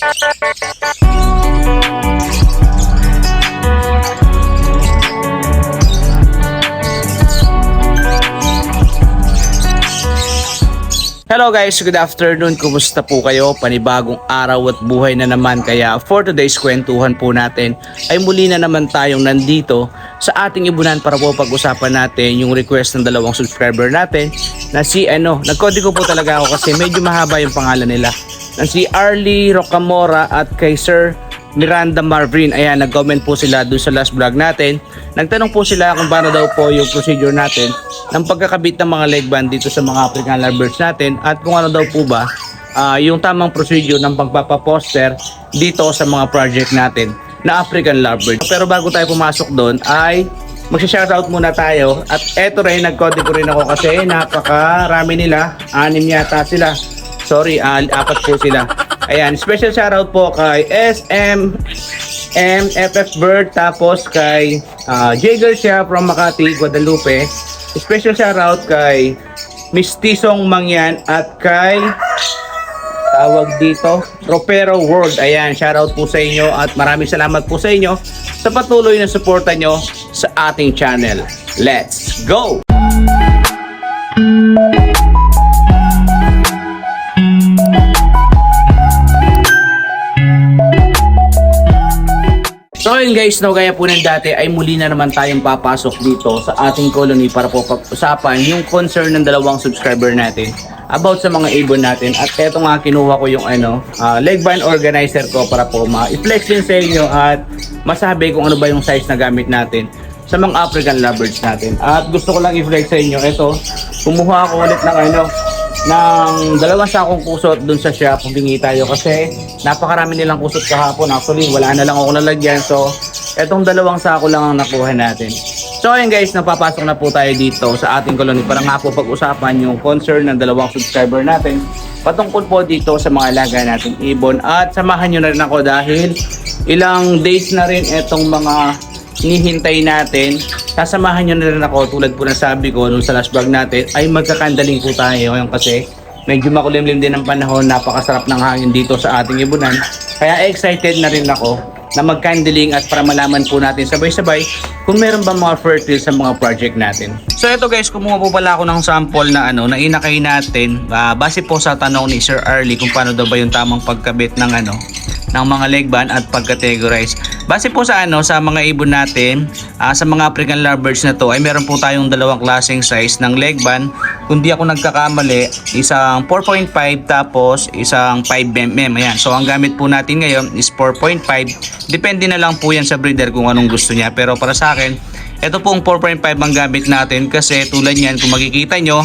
Thank you. Hello guys, good afternoon. Kumusta po kayo? Panibagong araw at buhay na naman. Kaya for today's kwentuhan po natin ay muli na naman tayong nandito sa ating ibunan para po pag-usapan natin yung request ng dalawang subscriber natin na si ano, nagkodi ko po talaga ako kasi medyo mahaba yung pangalan nila. Na si Arlie Rocamora at kay Sir Miranda Marvin. Ayan, nag-comment po sila dun sa last vlog natin. Nagtanong po sila kung paano daw po yung procedure natin ng pagkakabit ng mga leg band dito sa mga African lovebirds natin at kung ano daw po ba ah, yung tamang procedure ng pagpapaposter dito sa mga project natin na African lovebirds. Pero bago tayo pumasok doon ay Magsha-shoutout muna tayo at eto rin nag-code ko rin ako kasi napakarami nila anim yata sila sorry ah, apat po sila Ayan, special shoutout po kay SM MFF Bird tapos kay uh, J. Garcia from Makati, Guadalupe. Special shoutout kay Miss Tisong Mangyan at kay tawag dito, Ropero World. Ayan, shoutout po sa inyo at maraming salamat po sa inyo sa patuloy na suporta nyo sa ating channel. Let's go! So yun guys, no, gaya po ng dati ay muli na naman tayong papasok dito sa ating colony para po pag-usapan yung concern ng dalawang subscriber natin about sa mga ibon natin at eto nga kinuha ko yung ano, ah, leg band organizer ko para po ma-flex din sa inyo at masabi kung ano ba yung size na gamit natin sa mga African lovebirds natin. At gusto ko lang i-flex sa inyo, ito, kumuha ako ulit ng ano, ng dalawang sakong kusot dun sa shop humingi tayo kasi napakarami nilang kusot kahapon. Actually wala na lang ako nalagyan. So etong dalawang sako lang ang nakuha natin. So ayun guys napapasok na po tayo dito sa ating colony para nga po pag-usapan yung concern ng dalawang subscriber natin patungkol po dito sa mga alaga nating ibon. At samahan nyo na rin ako dahil ilang days na rin etong mga hinihintay natin. Sasamahan nyo na rin ako tulad po ng sabi ko nung sa last vlog natin ay magkakandaling po tayo ngayon kasi medyo makulimlim din ang panahon, napakasarap ng hangin dito sa ating ibunan. Kaya excited na rin ako na magkandiling at para malaman po natin sabay-sabay kung meron ba mga fertile sa mga project natin. So ito guys, kumuha po pala ako ng sample na ano, na inakay natin ah, base po sa tanong ni Sir Arlie kung paano daw ba yung tamang pagkabit ng ano, ng mga leg band at pag-categorize. Base po sa ano sa mga ibon natin, ah, sa mga African lovebirds na to ay meron po tayong dalawang klaseng size ng leg band. Kung di ako nagkakamali, isang 4.5 tapos isang 5 mm. Ayan. So ang gamit po natin ngayon is 4.5. Depende na lang po yan sa breeder kung anong gusto niya. Pero para sa akin, ito pong 4.5 ang gamit natin kasi tulad niyan kung makikita nyo,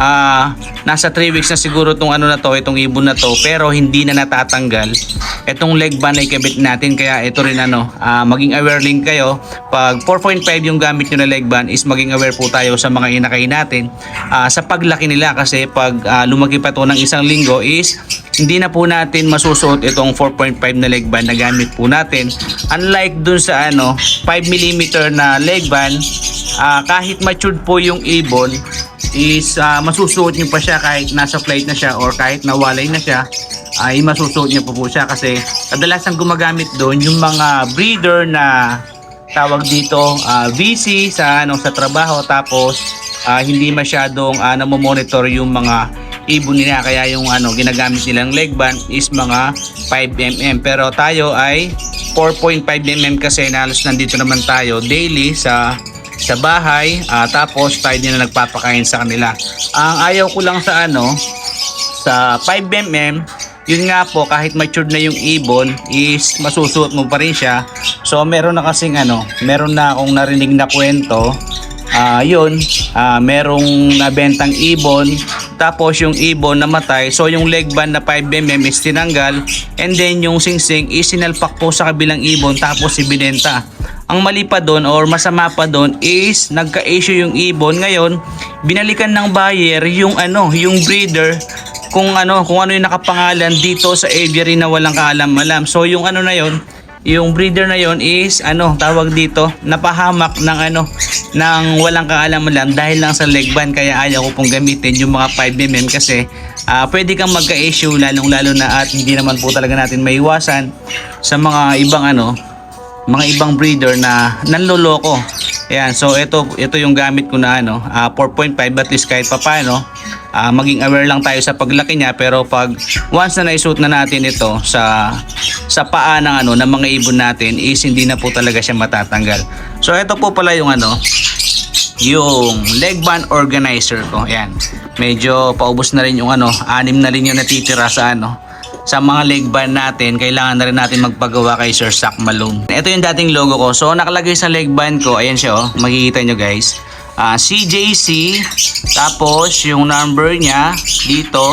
ah nasa 3 weeks na siguro tong ano na to, itong ibon na to, pero hindi na natatanggal. Itong leg band ay kabit natin kaya ito rin ano, ah, maging aware din kayo. Pag 4.5 yung gamit nyo na leg band is maging aware po tayo sa mga inakay natin ah, sa paglaki nila kasi pag ah, lumaki pa to ng isang linggo is hindi na po natin masusuot itong 4.5 na leg band na gamit po natin. Unlike dun sa ano, 5mm na leg band, ah, kahit matured po yung ibon, is ah, masusuot niyo pa siya kahit nasa flight na siya or kahit nawalay na siya ay masusuot niyo pa po siya kasi kadalasan gumagamit doon yung mga breeder na tawag dito ah, VC sa ano sa trabaho. Tapos ah, hindi masyadong uh, namomonitor yung mga ibon nila. Kaya yung ano ginagamit nilang leg band is mga 5mm pero tayo ay 4.5mm kasi nalos nandito naman tayo daily sa sa bahay ah, tapos tayo din na nagpapakain sa kanila. Ang ayaw ko lang sa ano sa 5mm yun nga po kahit matured na yung ibon is masusuot mo pa rin siya. So meron na kasing ano meron na akong narinig na kwento Ah, yun, ah, merong nabentang ibon, tapos yung ibon namatay, so yung leg band na 5mm is tinanggal, and then yung singsing is sinalpak po sa kabilang ibon, tapos ibinenta. Ang mali pa doon or masama pa doon is nagka-issue yung ibon. Ngayon, binalikan ng buyer yung ano, yung breeder kung ano, kung ano yung nakapangalan dito sa aviary na walang kaalam-alam. So yung ano na yon, yung breeder na yon is ano, tawag dito, napahamak ng ano, ng walang kaalam-alam dahil lang sa leg band kaya ayaw ko pong gamitin yung mga 5mm kasi ah, pwede kang magka-issue lalong-lalo na at hindi naman po talaga natin maiwasan sa mga ibang ano, mga ibang breeder na nanloloko. Ayan, so ito ito yung gamit ko na ano, ah, 4.5 at least kahit papaano, ah, maging aware lang tayo sa paglaki niya pero pag once na naisuot na natin ito sa sa paa ng ano ng mga ibon natin is hindi na po talaga siya matatanggal. So ito po pala yung ano, yung leg band organizer ko. Ayan. Medyo paubos na rin yung ano, anim na rin yung natitira sa ano, sa mga leg band natin, kailangan na rin natin magpagawa kay Sir Sack Malone. Ito yung dating logo ko. So, nakalagay sa leg band ko, ayan siya oh, makikita nyo guys. Ah, CJC, tapos yung number niya dito,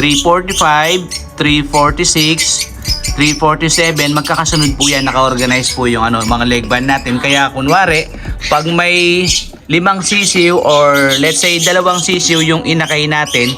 345, 346, 347, magkakasunod po yan, naka-organize po yung ano, mga leg band natin. Kaya kunwari, pag may limang sisiw or let's say dalawang sisiw yung inakay natin,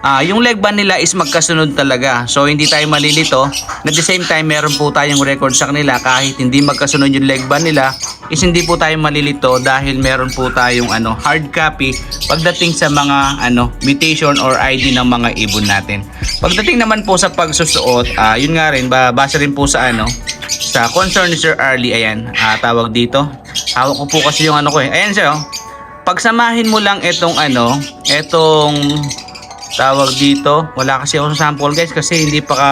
ah yung leg band nila is magkasunod talaga. So hindi tayo malilito. At the same time, meron po tayong record sa kanila kahit hindi magkasunod yung leg band nila, is hindi po tayo malilito dahil meron po tayong ano, hard copy pagdating sa mga ano, mutation or ID ng mga ibon natin. Pagdating naman po sa pagsusuot, ah yun nga rin, ba, base rin po sa ano, sa concern ni Sir Arlie, ayan, ah, tawag dito. Hawak ko po kasi yung ano ko eh. Ayan siya, oh. Pagsamahin mo lang itong ano, itong tawag dito. Wala kasi ako sa sample guys kasi hindi pa ka,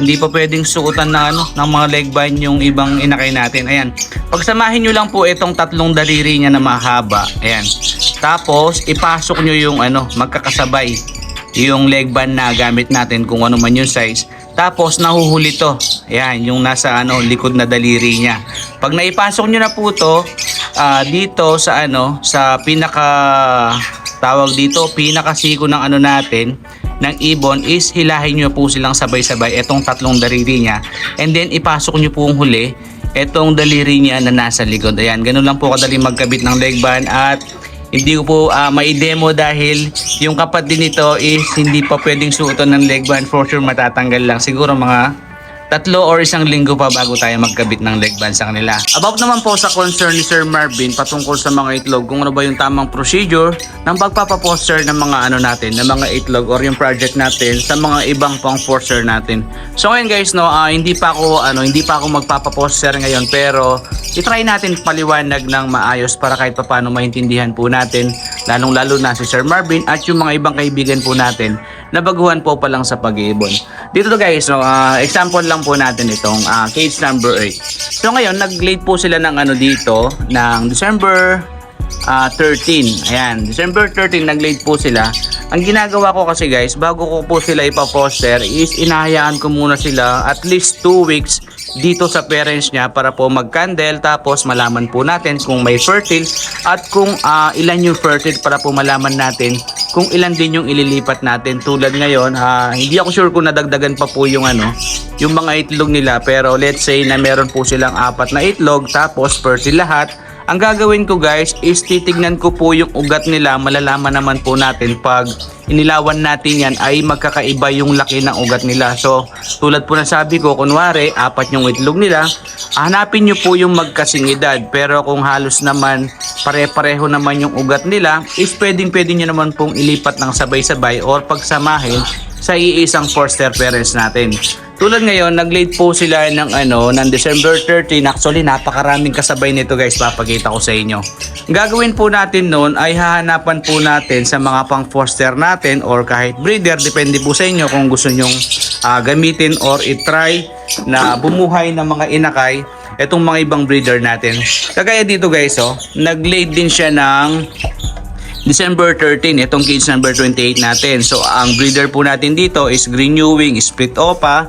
hindi pa pwedeng suotan ng ano ng mga leg band yung ibang inakay natin. Ayan. Pagsamahin nyo lang po itong tatlong daliri niya na mahaba. Ayan. Tapos ipasok nyo yung ano magkakasabay yung leg band na gamit natin kung ano man yung size. Tapos nahuhuli to. Ayan, yung nasa ano likod na daliri niya. Pag naipasok nyo na po to ah, dito sa ano sa pinaka tawag dito pinakasiko ng ano natin ng ibon is hilahin nyo po silang sabay-sabay etong tatlong daliri niya. And then ipasok nyo po ang huli etong daliri niya na nasa likod. Ayan ganun lang po kadali magkabit ng leg band. At hindi ko po ah, mai-demo dahil yung kapatid nito is hindi pa pwedeng suotan ng leg band. For sure matatanggal lang. Siguro mga tatlo or isang linggo pa bago tayo magkabit ng leg band sa kanila. About naman po sa concern ni Sir Marvin patungkol sa mga itlog, kung ano ba yung tamang procedure ng pagpapaposter ng mga ano natin, ng mga itlog or yung project natin sa mga ibang pang poster natin. So ngayon guys, no, ah, hindi pa ako ano, hindi pa ako magpapaposter ngayon pero i-try natin paliwanag ng maayos para kahit papaano maintindihan po natin lalong lalo na si Sir Marvin at yung mga ibang kaibigan po natin na baguhan po pa lang sa pag-iibon. Dito to guys, no, ah, example lang po natin itong ah, cage number 8. So ngayon, nag-late po sila ng ano dito, ng December ah, 13. Ayan, December 13 nag-late po sila. Ang ginagawa ko kasi guys, bago ko po sila ipa-poster is inahayaan ko muna sila at least 2 weeks dito sa parents niya para po mag-candle tapos malaman po natin kung may fertile at kung ah, ilan yung fertile para po malaman natin kung ilan din yung ililipat natin tulad ngayon ah, hindi ako sure kung nadagdagan pa po yung ano yung mga itlog nila pero let's say na meron po silang apat na itlog tapos fertile lahat ang gagawin ko guys is titignan ko po yung ugat nila. Malalaman naman po natin pag inilawan natin yan ay magkakaiba yung laki ng ugat nila. So tulad po na sabi ko, kunwari apat yung itlog nila, hanapin nyo po yung magkasing edad. Pero kung halos naman pare-pareho naman yung ugat nila, is pwedeng pwede nyo naman pong ilipat ng sabay-sabay or pagsamahin sa iisang foster parents natin. Tulad ngayon, nag-late po sila ng ano, ng December 13. Actually, napakaraming kasabay nito guys, papakita ko sa inyo. Gagawin po natin noon ay hahanapan po natin sa mga pang foster natin or kahit breeder, depende po sa inyo kung gusto nyong ah, gamitin or itry na bumuhay ng mga inakay itong mga ibang breeder natin. Kagaya dito guys, oh, nag-late din siya ng December 13, itong cage number 28 natin. So, ang breeder po natin dito is Green New Wing, Split Opa,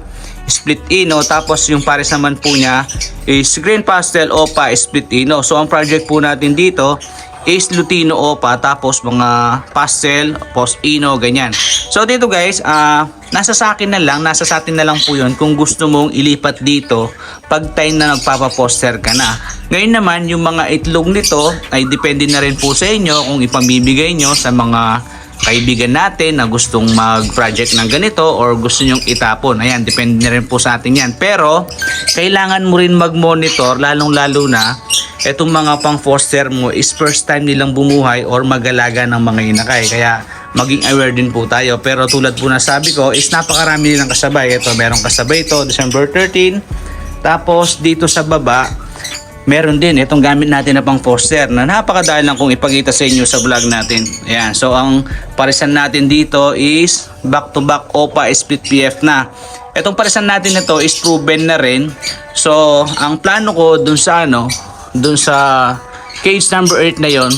Split Ino, tapos yung pares naman po niya is Green Pastel Opa, Split Ino. So, ang project po natin dito is Lutino Opa, tapos mga pastel, post Ino, ganyan. So, dito guys, ah nasa sa akin na lang, nasa sa atin na lang po yun kung gusto mong ilipat dito pag time na nagpapaposter ka na. Ngayon naman, yung mga itlog nito ay depende na rin po sa inyo kung ipamibigay nyo sa mga kaibigan natin na gustong mag-project ng ganito or gusto nyong itapon. Ayan, depende na rin po sa atin yan. Pero, kailangan mo rin mag-monitor, lalong-lalo na, etong mga pang foster mo is first time nilang bumuhay or magalaga ng mga inakay. Kaya, maging aware din po tayo. Pero tulad po na sabi ko is napakarami din ng kasabay. Ito, merong kasabay ito, December 13. Tapos dito sa baba, meron din itong gamit natin na pang poster na napakadali lang kung ipakita sa inyo sa vlog natin. Ayan, so ang parisan natin dito is back to back OPA split PF na. Itong parisan natin na to is proven na rin. So, ang plano ko dun sa ano, dun sa cage number 8 na yon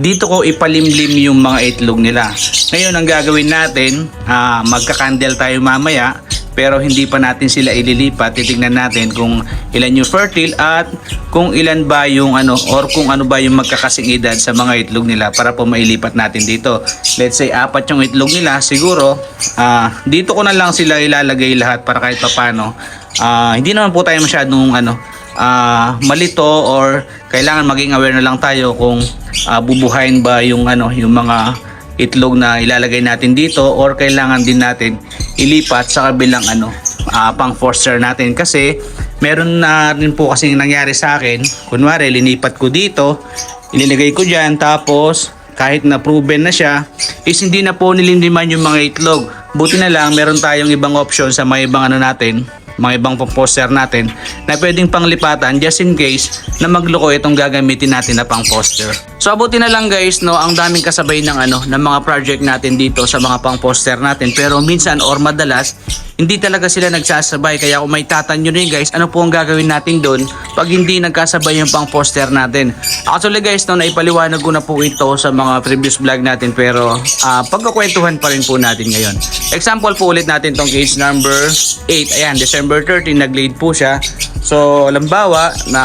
dito ko ipalimlim yung mga itlog nila. Ngayon, ang gagawin natin, ah, magka-candle tayo mamaya, pero hindi pa natin sila ililipat. Titingnan natin kung ilan yung fertile at kung ilan ba yung ano, or kung ano ba yung magkakasing edad sa mga itlog nila para po mailipat natin dito. Let's say, apat yung itlog nila, siguro, ah, dito ko na lang sila ilalagay lahat para kahit papano. Ah, hindi naman po tayo masyadong ano, ah, malito or kailangan maging aware na lang tayo kung ah, bubuhayin ba yung ano yung mga itlog na ilalagay natin dito or kailangan din natin ilipat sa kabilang ano ah, pang foster natin. Kasi meron na rin po kasi nangyari sa akin. Kunwari linipat ko dito ilinagay ko dyan tapos kahit na proven na siya is hindi na po nilindiman yung mga itlog. Buti na lang meron tayong ibang option sa mga ibang ano natin mga ibang pang poster natin na pwedeng panglipatan just in case na magloko itong gagamitin natin na pang poster. So abuti na lang guys no, ang daming kasabay ng ano ng mga project natin dito sa mga pang poster natin. Pero minsan or madalas hindi talaga sila nagsasabay. Kaya kung may tatanyo rin guys ano po ang gagawin natin doon pag hindi nagkasabay yung pang poster natin. Actually guys no naipaliwanag ko na po ito sa mga previous vlog natin pero ah, pagkakwentuhan pa rin po natin ngayon. Example po ulit natin tong case number 8. Ayan, December 13 nag-lead po siya. So, lambawa na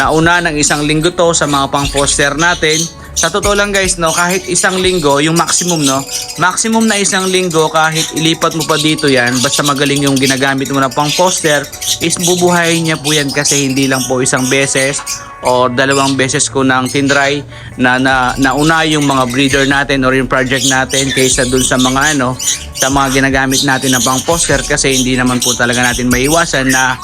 nauna ng isang linggo to sa mga pang poster natin. Sa totoo lang guys, no, kahit isang linggo, yung maximum, no, maximum na isang linggo, kahit ilipat mo pa dito yan, basta magaling yung ginagamit mo na pang poster, is bubuhayin niya po yan kasi hindi lang po isang beses or dalawang beses ko nang tinry na, na nauna yung mga breeder natin or yung project natin kaysa dun sa mga ano sa mga ginagamit natin na pang poster kasi hindi naman po talaga natin maiwasan na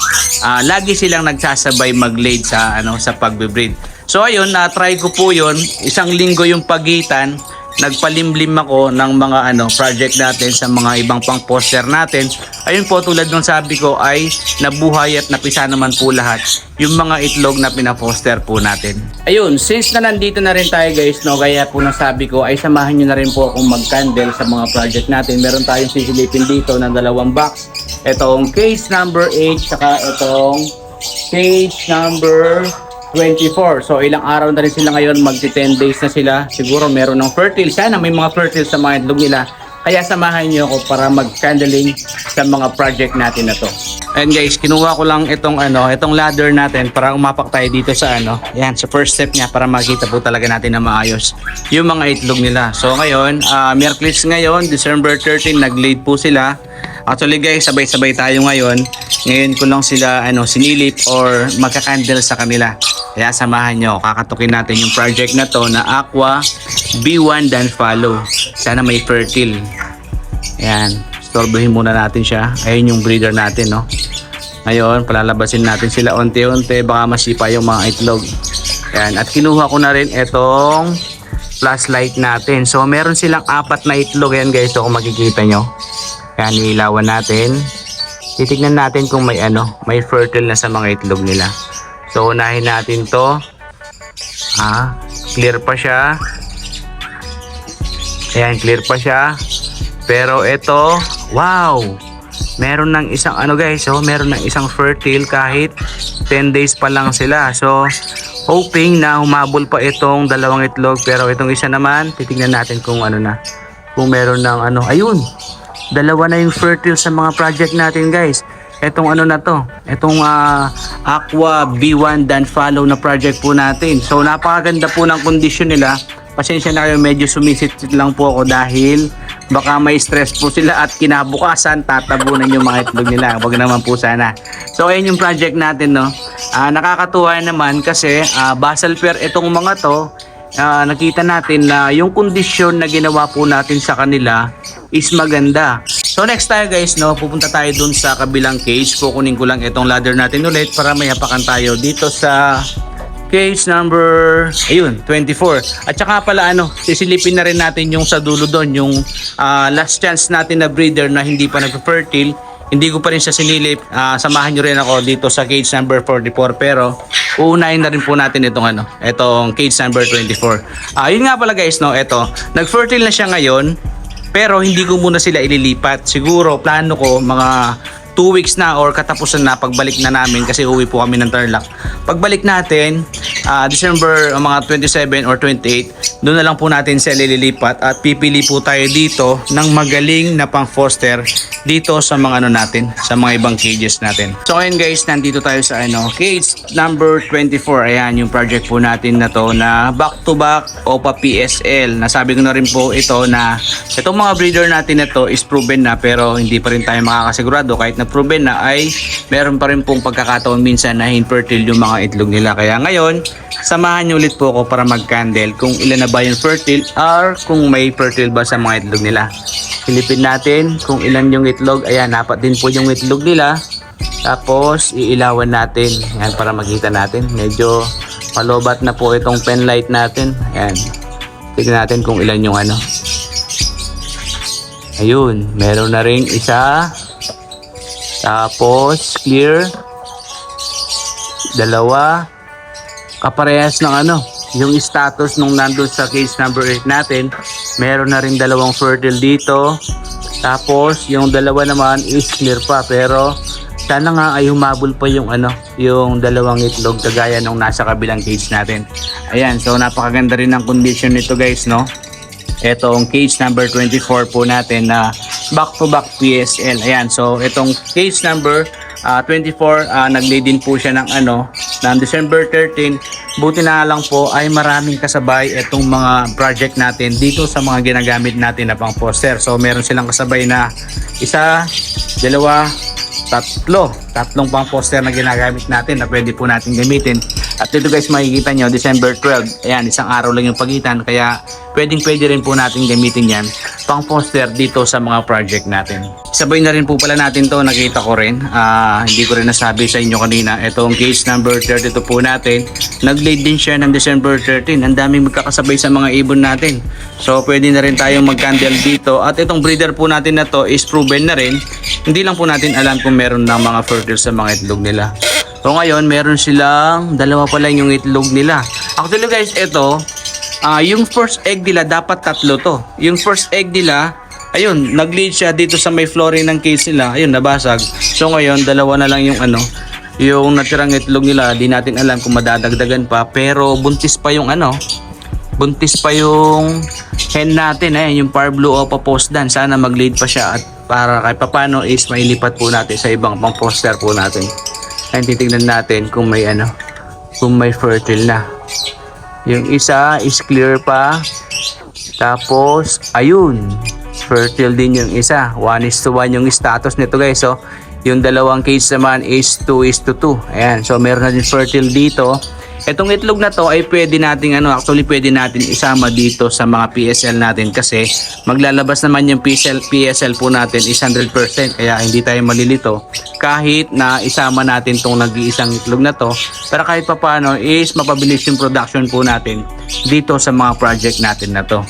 ah, lagi silang nagsasabay mag-late sa ano sa pagbe-breed. So ayun, na-try ko po 'yon. Isang linggo yung pagitan. Nagpalimlim ako ng mga ano project natin sa mga ibang pang poster natin. Ayun po tulad ng sabi ko ay nabuhay at napisa naman po lahat yung mga itlog na pinaposter po natin. Ayun, since na nandito na rin tayo guys, no, kaya po nasabi ko ay samahan nyo na rin po akong mag-candle sa mga project natin. Meron tayong sisilipin dito ng dalawang box. Itong case number 8 saka itong cage number 24. So ilang araw na rin sila ngayon, magti 10 days na sila. Siguro meron ng fertile. Sana may mga fertile sa mga itlog nila. Kaya samahan niyo ako para mag-candling sa mga project natin na to. And guys, kinuha ko lang itong ano, itong ladder natin para umapak tayo dito sa ano. Yan, sa first step niya para makita po talaga natin na maayos yung mga itlog nila. So ngayon, uh, Merkulis ngayon, December 13, nag-lead po sila. Actually guys, sabay-sabay tayo ngayon. Ngayon ko lang sila ano, sinilip or magka-candle sa kanila. Kaya samahan nyo, kakatukin natin yung project na to na Aqua B1 Dan Follow. Sana may fertile. Ayan, storbohin muna natin siya. Ayun yung breeder natin, no. Ngayon, palalabasin natin sila unti-unti. Baka masipa yung mga itlog. Ayan, at kinuha ko na rin itong flashlight natin. So, meron silang apat na itlog. Ayan guys, so kung makikita nyo. Ayan, nilawan natin. Titignan natin kung may ano, may fertile na sa mga itlog nila. So, unahin natin to. Ah, clear pa siya. Ayan, clear pa siya. Pero ito, wow! Meron ng isang ano guys, oh, meron ng isang fertile kahit 10 days pa lang sila. So, hoping na humabol pa itong dalawang itlog. Pero itong isa naman, titingnan natin kung ano na. Kung meron ng ano, ayun! Dalawa na yung fertile sa mga project natin guys. Etong ano na to, etong ah, Aqua B1 Dan Follow na project po natin. So napakaganda po ng kondisyon nila. Pasensya na kayo, medyo sumisit lang po ako dahil baka may stress po sila at kinabukasan tatabunan yung mga itlog nila. Huwag naman po sana. So ayun yung project natin no. Ah, nakakatuwa naman kasi ah, basal pair itong mga to ah, nakita natin na yung kondisyon na ginawa po natin sa kanila is maganda. So next tayo guys, no, pupunta tayo dun sa kabilang cage. Kukunin ko lang itong ladder natin ulit para may hapakan tayo dito sa Cage number, ayun, 24. At saka pala ano, sisilipin na rin natin yung sa dulo doon, yung ah, last chance natin na breeder na hindi pa nag-fertile. Hindi ko pa rin siya sinilip. Ah, samahan nyo rin ako dito sa cage number 44. Pero uunahin na rin po natin itong ano, itong cage number 24. Ah, yun nga pala guys, no, ito. Nag-fertile na siya ngayon. Pero hindi ko muna sila ililipat. Siguro plano ko mga 2 weeks na or katapusan na pagbalik na namin kasi uwi po kami ng Tarlac. Pagbalik natin, ah, December ah, mga 27 or 28, doon na lang po natin sila ililipat at pipili po tayo dito ng magaling na pang foster dito sa mga ano natin, sa mga ibang cages natin. So ayun guys, nandito tayo sa ano, cage number 24. Ayan yung project po natin na to na back to back OPA PSL. Nasabi ko na rin po ito na itong mga breeder natin na to is proven na pero hindi pa rin tayo makakasigurado kahit na proven na ay meron pa rin pong pagkakataon minsan na infertile yung mga itlog nila. Kaya ngayon, samahan niyo ulit po ako para mag-candle kung ilan na ba yung fertile or kung may fertile ba sa mga itlog nila. Silipin natin kung ilan yung itlog. Ayan, apat din po yung itlog nila. Tapos, iilawan natin. Ayan, para makita natin. Medyo malobat na po itong pen light natin. Ayan. Tignan natin kung ilan yung ano. Ayun, meron na ring isa. Tapos, clear. Dalawa. Kaparehas ng ano, yung status nung nandun sa case number 8 natin. Meron na rin dalawang fertile dito. Tapos, yung dalawa naman is clear pa. Pero, sana nga ay humabol pa yung ano, yung dalawang itlog kagaya nung nasa kabilang cage natin. Ayan, so napakaganda rin ng condition nito guys, no? Itong cage number 24 po natin na back to back PSL. Ayan, so itong cage number ah, 24, ah, nag-lay po siya ng ano, ng December 13. Buti na lang po ay maraming kasabay itong mga project natin dito sa mga ginagamit natin na pang poster. So meron silang kasabay na isa, dalawa, tatlo. Tatlong pang poster na ginagamit natin na pwede po natin gamitin. At dito guys makikita nyo, December 12. Ayan, isang araw lang yung pagitan. Kaya pwedeng pwede rin po natin gamitin yan pang poster dito sa mga project natin. Sabay na rin po pala natin to nakita ko rin. Ah, hindi ko rin nasabi sa inyo kanina. Itong case number 32 po natin. Nag-lead din siya ng December 13. Ang daming magkakasabay sa mga ibon natin. So pwede na rin tayong mag-candle dito. At itong breeder po natin na to is proven na rin. Hindi lang po natin alam kung meron ng mga fertile sa mga itlog nila. So ngayon, meron silang dalawa pa lang yung itlog nila. Actually guys, ito, ah yung first egg nila dapat tatlo to. Yung first egg nila, ayun, nag-lead siya dito sa may flooring ng case nila. Ayun, nabasag. So ngayon, dalawa na lang yung ano, yung natirang itlog nila, di natin alam kung madadagdagan pa. Pero buntis pa yung ano, buntis pa yung hen natin. Ayan, yung par blue opa post dan. Sana mag-lead pa siya at para kahit papano is mailipat po natin sa ibang pang poster po natin. Ayan, titignan natin kung may ano, kung may fertile na. Yung isa is clear pa. Tapos, ayun, fertile din yung isa. 1 is to 1 yung status nito guys. So, yung dalawang case naman is 2 is to 2. Ayan, so meron na din fertile dito. Itong itlog na to ay pwede nating ano, actually pwede natin isama dito sa mga PSL natin kasi maglalabas naman yung PSL, PSL po natin is 100% kaya hindi tayo malilito kahit na isama natin tong nag-iisang itlog na to pero kahit papano is mapabilis yung production po natin dito sa mga project natin na to.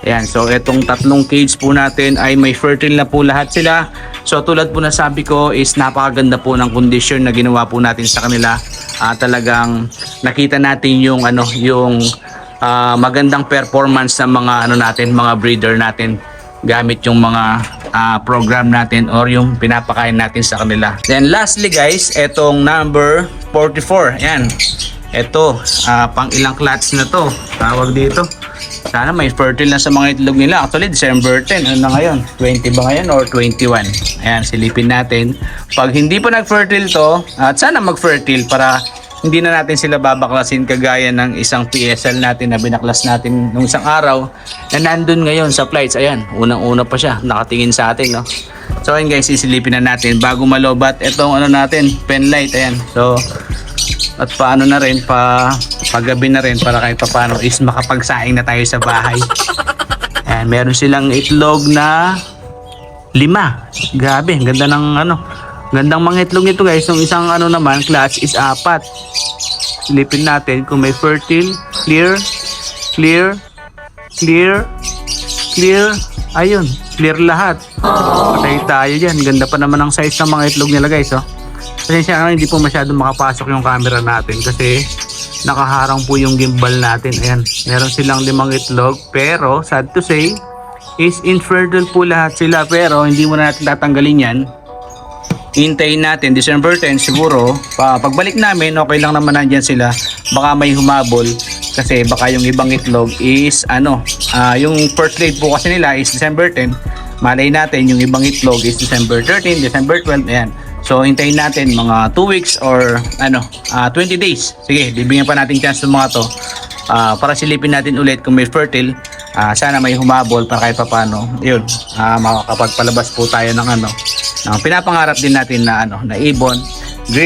Ayan, so itong tatlong cage po natin ay may fertile na po lahat sila. So tulad po na sabi ko is napakaganda po ng condition na ginawa po natin sa kanila. Ah, talagang nakita natin yung ano, yung ah, magandang performance ng mga ano natin, mga breeder natin gamit yung mga ah, program natin or yung pinapakain natin sa kanila. Then lastly guys, etong number 44. Ayan. Ito, ah, pang ilang clutch na to. Tawag dito. Sana may fertile na sa mga itlog nila. Actually, December 10. Ano na ngayon? 20 ba ngayon or 21? Ayan, silipin natin. Pag hindi pa nag-fertile to, at sana mag-fertile para hindi na natin sila babaklasin kagaya ng isang PSL natin na binaklas natin nung isang araw na nandun ngayon sa flights. Ayan, unang-una pa siya. Nakatingin sa atin, no? So, ayun guys, sisilipin na natin bago malobat itong ano natin, pen light. Ayan. So, at paano na rin pa paggabi na rin para kahit paano is makapagsaing na tayo sa bahay. Ayan, meron silang itlog na lima. Grabe, ganda ng ano. Gandang mga itlog nito guys. Yung isang ano naman, clutch is apat. Silipin natin kung may fertile, clear, clear, clear, clear. Ayun, clear lahat. Patay tayo dyan. Ganda pa naman ang size ng mga itlog nila guys. Oh. Pasensya na hindi po masyadong makapasok yung camera natin kasi nakaharang po yung gimbal natin. Ayan, meron silang limang itlog pero sad to say is infertile po lahat sila pero hindi mo na natin tatanggalin yan. Hintayin natin December 10 siguro. Pa, pagbalik namin okay lang naman nandyan sila. Baka may humabol kasi baka yung ibang itlog is ano, ah, yung first date po kasi nila is December 10. Malay natin yung ibang itlog is December 13, December 12, ayan. So hintayin natin mga 2 weeks or ano, ah, 20 days. Sige, bibigyan pa natin chance ng mga to. Ah, para silipin natin ulit kung may fertile. Ah, sana may humabol para kahit papano. Yun, ah, makakapagpalabas po tayo ng ano, ng pinapangarap din natin na ano, na ibon,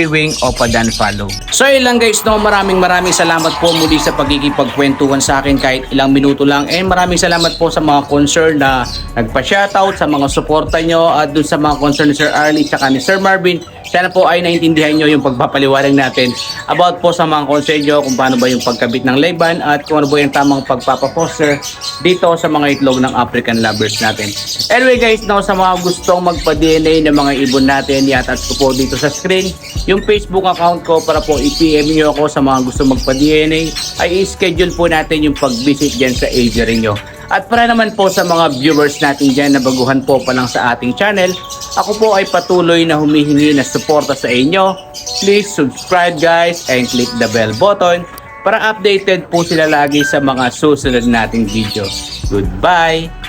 wing o padan follow. So yun lang guys, no, maraming maraming salamat po muli sa pagkikipagkwentuhan sa akin kahit ilang minuto lang and maraming salamat po sa mga concern na nagpa-shoutout sa mga suporta nyo at dun sa mga concern ni Sir Arlie at ni Sir Marvin. Sana po ay naintindihan nyo yung pagpapaliwanag natin about po sa mga concern nyo kung paano ba yung pagkabit ng layban at kung ano ba yung tamang pagpapaposter dito sa mga itlog ng African lovers natin. Anyway guys, no, sa mga gustong magpa-DNA ng mga ibon natin, yatat ko po dito sa screen yung Facebook account ko para po i-PM nyo ako sa mga gusto magpa-DNA ay i-schedule po natin yung pag-visit dyan sa aviary nyo. At para naman po sa mga viewers natin dyan na baguhan po pa lang sa ating channel, ako po ay patuloy na humihingi na suporta sa inyo. Please subscribe guys and click the bell button para updated po sila lagi sa mga susunod nating video. Goodbye!